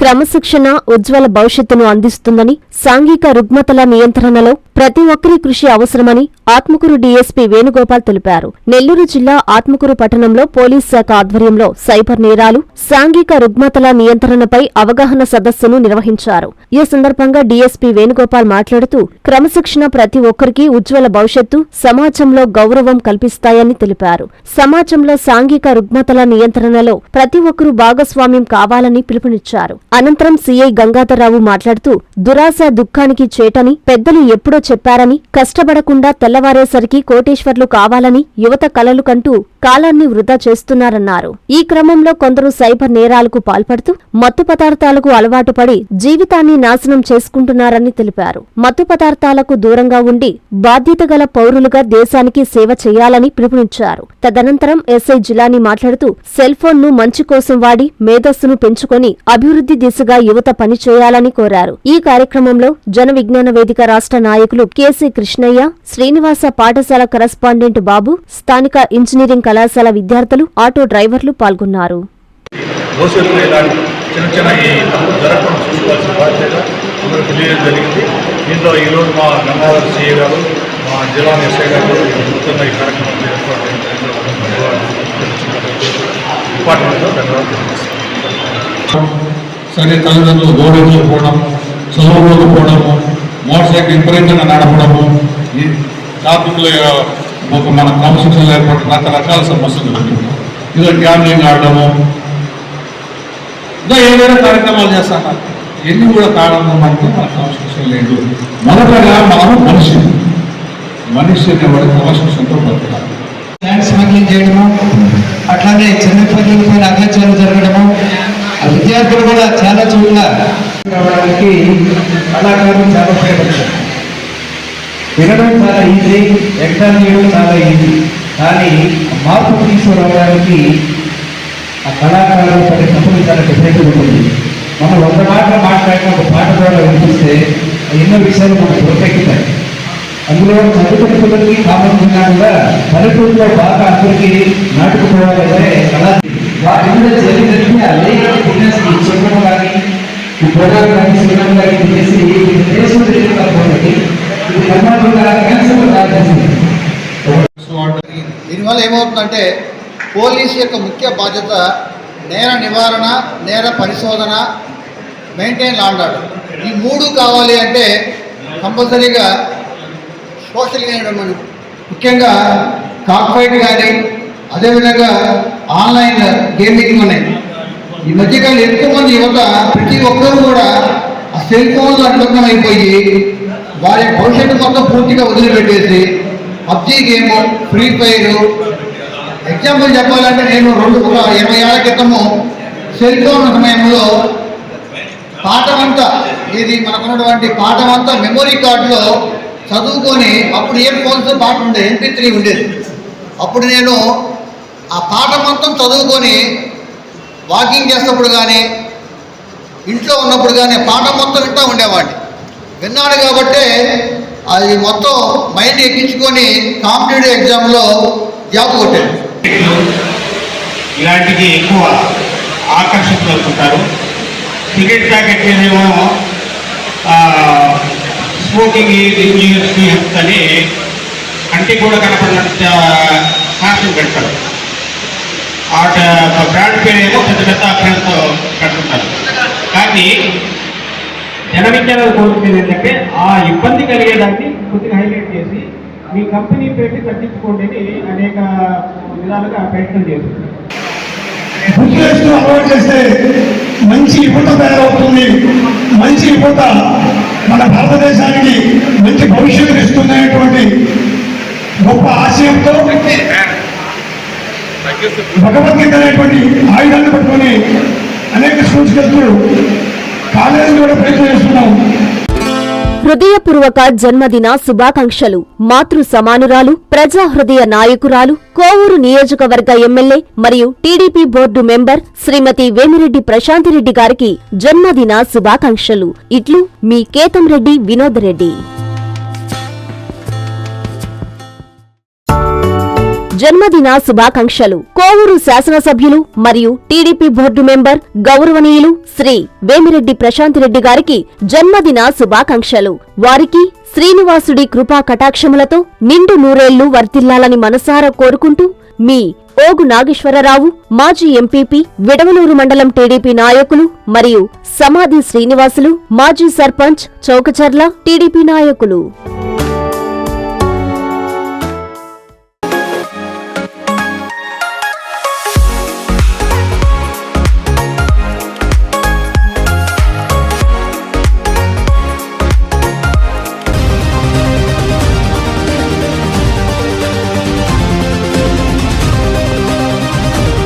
క్రమశిక్షణ ఉజ్వల భవిష్యత్తును అందిస్తుందని సాంఘిక రుగ్మతల నియంత్రణలో ప్రతి ఒక్కరి కృషి అవసరమని ఆత్మకూరు డీఎస్పీ వేణుగోపాల్ తెలిపారు. నెల్లూరు జిల్లా ఆత్మకూరు పట్టణంలో పోలీస్ శాఖ ఆధ్వర్యంలో సైబర్ నేరాలు సాంఘిక రుగ్మతల నియంత్రణపై అవగాహన సదస్సును నిర్వహించారు. ఈ సందర్భంగా డీఎస్పీ వేణుగోపాల్ మాట్లాడుతూ క్రమశిక్షణ ప్రతి ఒక్కరికి ఉజ్వల భవిష్యత్తు సమాజంలో గౌరవం కల్పిస్తాయని తెలిపారు. సమాజంలో సాంఘిక రుగ్మతల నియంత్రణలో ప్రతి ఒక్కరూ భాగస్వామ్యం కావాలని పిలుపునిచ్చారు. అనంతరం సీఐ గంగాధరరావు మాట్లాడుతూ దురాశ దుఃఖానికి చేటని పెద్దలు ఎప్పుడో చెప్పారని కష్టపడకుండా తెల్లవారేసరికి కోటేశ్వర్లు కావాలని యువత కలలు కంటూ కాలాన్ని వృధా చేస్తున్నారన్నారు. ఈ క్రమంలో కొందరు సైబర్ నేరాలకు పాల్పడుతూ మత్తు పదార్థాలకు అలవాటు పడి జీవితాన్ని నాశనం చేసుకుంటున్నారని తెలిపారు. మత్తు పదార్థాలకు దూరంగా ఉండి బాధ్యత గల పౌరులుగా దేశానికి సేవ చేయాలని పిలుపునిచ్చారు. తదనంతరం ఎస్ఐ జిలాని మాట్లాడుతూ సెల్ఫోన్ను ను మంచి కోసం వాడి మేధస్సును పెంచుకొని అభివృద్ధి దిశగా యువత పనిచేయాలని కోరారు. ఈ కార్యక్రమంలో జన విజ్ఞాన వేదిక రాష్ట్ర నాయకులు కెసి కృష్ణయ్య శ్రీనివాస పాఠశాల కరస్పాండెంట్ బాబు స్థానిక ఇంజనీరింగ్ కళాశాల విద్యార్థులు ఆటో డ్రైవర్లు పాల్గొన్నారు. దీంట్లో ఈరోజు మా గంగాధర సిఏ గారు మా జిల్లా ఎస్ఐ గారు ఈ కార్యక్రమం డిపార్ట్మెంట్లో ధన్యవాదాలు. సరే తల్లిదండ్రులు గౌరవించకపోవడం సైకిల్ విపరీతంగా నడపడము. ఈ కార్మికుల ఒక మన క్రమశిక్షణ లేకపోతే రకరకాల సమస్యలు ఉన్నాయి. ఇదో గ్యామ్లింగ్ ఆడడము. ఇంకా ఏదైనా కార్యక్రమాలు చేస్తాను ఎన్ని కూడా కారణం అంటే మన క్రమశిక్షణ లేదు. మొదటగా మనము మనిషి. మనిషి అనేవాడు క్రమశిక్షణతో బ్రతకాలి ల్యాండ్ స్మగ్లింగ్ చేయడము అట్లానే చిన్నపిల్లల పైన అత్యాచారం జరగడము విద్యార్థులు కూడా చాలా చోట్ల రావడానికి కళాకారులు చాలా ఉపయోగపడతారు. వినడం చాలా ఈజీ ఎగ్జామ్ చేయడం చాలా ఈజీ. కానీ మార్పు తీసుకురావడానికి ఆ కళాకారులు పడే తప్పులు చాలా డిఫరెంట్గా ఉంటుంది. మనం ఒక మాట మాట్లాడిన ఒక పాట ద్వారా వినిపిస్తే ఎన్నో విషయాలు మనకు ప్రత్యేకితాయి అందులో చదువుకునే పిల్లలకి కామన్ కూడా పల్లెటూరులో బాగా అందరికీ నాటుకుపోవాలంటే కళా వాటి మీద జరిగినట్టు ఆ లేఖన చెప్పడం కానీ ఈ ప్రోగ్రామ్ కానీ సినిమా కానీ చేసి ఇది దీనివల్ల ఏమవుతుందంటే పోలీసు యొక్క ముఖ్య బాధ్యత నేర నివారణ నేర పరిశోధన మెయింటైన్ లాండ్ ఆర్డర్ ఈ మూడు కావాలి అంటే కంపల్సరీగా సోషల్ మనం ముఖ్యంగా కాక్ఫైట్ కానీ అదేవిధంగా ఆన్లైన్ గేమింగ్ ఉన్నాయి. ఈ మధ్యకాలం ఎక్కువ మంది యువత ప్రతి ఒక్కరూ కూడా ఆ సెల్ ఫోన్లు అడ్డంకం అయిపోయి వారి భవిష్యత్తు మొత్తం పూర్తిగా వదిలిపెట్టేసి PUBG game free fire example చెప్పాలంటే నేను రెండు ఒక ఇరవై ఏళ్ళ క్రితము సెల్ ఫోన్ సమయంలో పాఠమంతా ఇది మనకున్నటువంటి పాఠమంతా మెమొరీ కార్డులో చదువుకొని అప్పుడు ఇయర్ ఫోన్స్ పాట ఉండేది ఎంపీ త్రీ ఉండేది. అప్పుడు నేను ఆ పాట మొత్తం చదువుకొని వాకింగ్ చేసినప్పుడు కానీ ఇంట్లో ఉన్నప్పుడు కానీ పాట మొత్తం వింటూ ఉండేవాడిని. విన్నాడు కాబట్టి అది మొత్తం మైండ్ ఎక్కించుకొని కాంపిటేటివ్ ఎగ్జామ్లో జాబ్ కొట్టాడు. ఇలాంటివి ఎక్కువ ఆకర్షితులవుతుంటారు సిగరెట్ ప్యాకెట్ ఏమో స్మోకింగ్ ఇంజూరియస్ హెల్త్ అని అంటే కూడా కనపడినంత శాసనం పెడతారు. ఆ బ్రాండ్ పేరు ఏమో పెద్ద పెద్ద అక్షరంతో కడుతుంటారు కానీ జన విజ్ఞానాలు కోరుకునేది ఏంటంటే ఆ ఇబ్బంది కలిగేదాన్ని కొద్దిగా హైలైట్ చేసి మీ కంపెనీ పేరుని తగ్గించుకోండి అని అనేక విధాలుగా ప్రయత్నం చేస్తుంది అలవాటు చేస్తే మంచి యువత తయారవుతుంది. మంచి యువత మన భారతదేశానికి మంచి భవిష్యత్తు ఇస్తుందనేటువంటి గొప్ప ఆశయంతో భగవద్గీత అనేటువంటి ఆయుధాన్ని పట్టుకొని అనేక స్కూల్స్కి వెళ్తూ కూడా ప్రయత్నం చేస్తున్నాం. హృదయపూర్వక జన్మదిన శుభాకాంక్షలు. మాతృ సమానురాలు ప్రజా హృదయ నాయకురాలు కోవూరు నియోజకవర్గ ఎమ్మెల్యే మరియు TDP board member Shrimati Vemireddy Prashanthireddy గారికి జన్మదిన శుభాకాంక్షలు. ఇట్లు మీ కేతంరెడ్డి వినోద్ రెడ్డి. జన్మదిన శుభాకాంక్షలు. కోవూరు శాసనసభ్యులు మరియు టీడీపీ బోర్డు మెంబర్ గౌరవనీయులు శ్రీ వేమిరెడ్డి ప్రశాంత్ రెడ్డి గారికి జన్మదిన శుభాకాంక్షలు. వారికి శ్రీనివాసుడి కృపా కటాక్షములతో నిండు నూరేళ్ళు వర్తిల్లాలని మనసారా కోరుకుంటూ మీ ఓగు నాగేశ్వరరావు మాజీ ఎంపీపీ విడవలూరు మండలం టీడీపీ నాయకులు మరియు సమాధి శ్రీనివాసులు మాజీ సర్పంచ్ చౌకచర్ల టీడీపీ నాయకులు.